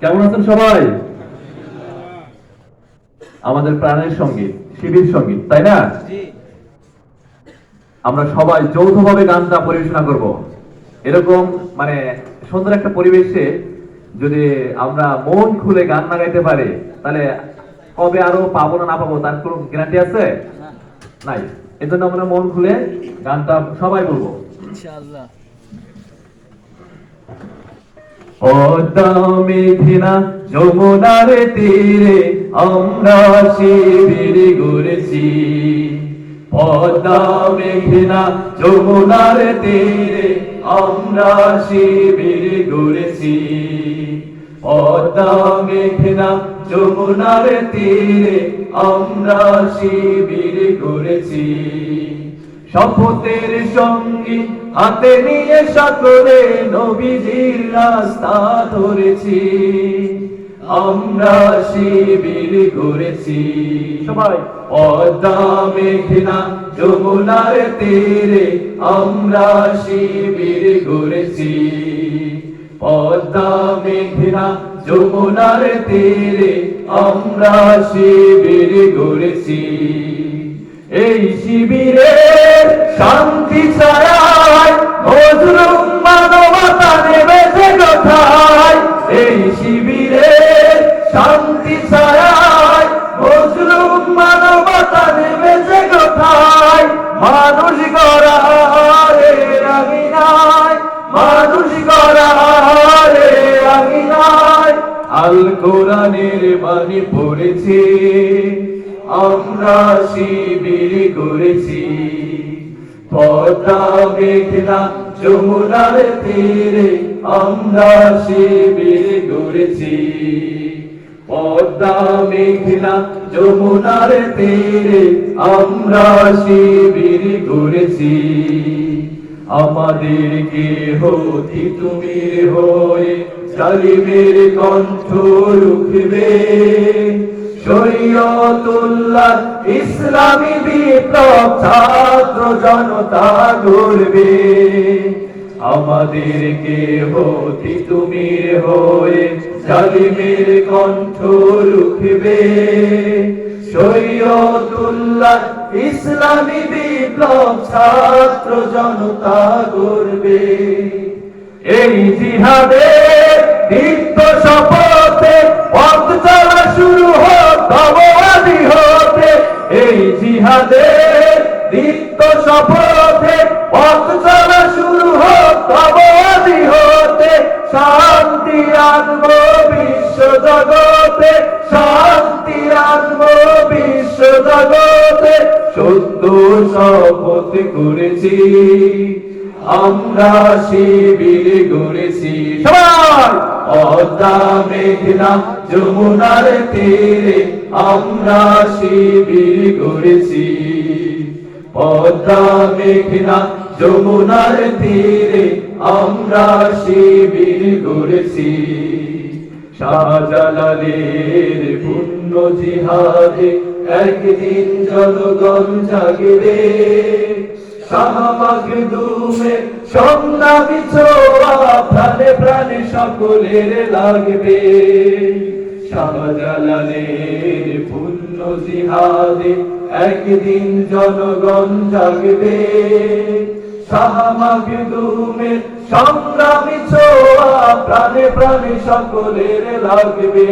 কেমন আছেন সবাই? আমাদের প্রাণের সংগীত শিবির সংগীত তাই না? আমরা সবাই যৌথভাবে গানটা পরিবেশনা করব। এরকম মানে সুন্দর একটা পরিবেশে যদি আমরা মন খুলে গান না গাইতে পারি তাহলে কবে আরও পাবো না না পাবো তার কোনো গ্যারান্টি আছে? নাই। এজন্য আমরা মন খুলে গানটা সবাই বলব। ইনশাআল্লাহ। পদ্মা মেঘনা যমুনার তীরে আমরা শিবির গড়েছি পদ্মা মেঘনা যমুনার তীরে আমরা শিবির গড়েছি পদ্মা মেঘনা যমুনার তীরে আমরা শিবির গড়েছি শপথের সঙ্গী হাতে নিয়ে সকলে নবীজির রাস্তা ধরেছি। আমরা শিবির গড়েছি সবাই। পদ্মা মেঘনা যমুনার তীরে আমরা শিবির গড়েছি পদ্মা মেঘনা যমুনার তীরে আমরা শিবির গড়েছি এই শিবিরে শান্তি ছাড়াই মজলুম মানবতা নেমেছে কোথায় এই শিবিরে শান্তি ছাড়াই মজলুম মানবতা নেমেছে কোথায় মানুষ গড়ারে রাগিনায় মানুষ গড়ারে রাগিনায় আল কোরআনের বাণী পড়েছে আমরা শিবির করেছি। পদ্মা মেঘনা যমুনার তীরে আমরা শিবির করেছি। পদ্মা মেঘনা যমুনার তীরে আমরা শিবির করেছি। আমাদেরকে হতি তুমি হয়ে জালিমের কণ্ঠ রুখবে। শরীয়তুল্লাহ, ইসলামী বিপ্লব ছাত্র জনতা গড়বে। আমাদেরকে হতি তুমি হয়ে জালিমের কণ্ঠ রুখবে। শরীয়তুল্লাহ, ইসলামী বিপ্লব ছাত্র জনতা গড়বে। এই জিহাদের দীপ্ত শপথে শপথ করেছি আমরা শিবির গড়েছি সবাই! মেঘনা যমুনার তীরে আমরা শিবির গড়েছি পদ্মা মেঘনা যমুনার তীরে আমরা শিবির গড়েছি শাহজালালের পুণ্য জিহাদে একদিন জনগণ জাগবে শাহবাগ দুমে সংগ্রামী ছোয়া প্রাণে প্রাণে সকলের লাগবে। শাহজালালের পুণ্য জিহাদে একদিন জনগণ জাগবে শাহবাগ দুমে সংগ্রামী ছোয়া প্রাণে প্রাণে সকলের লাগবে।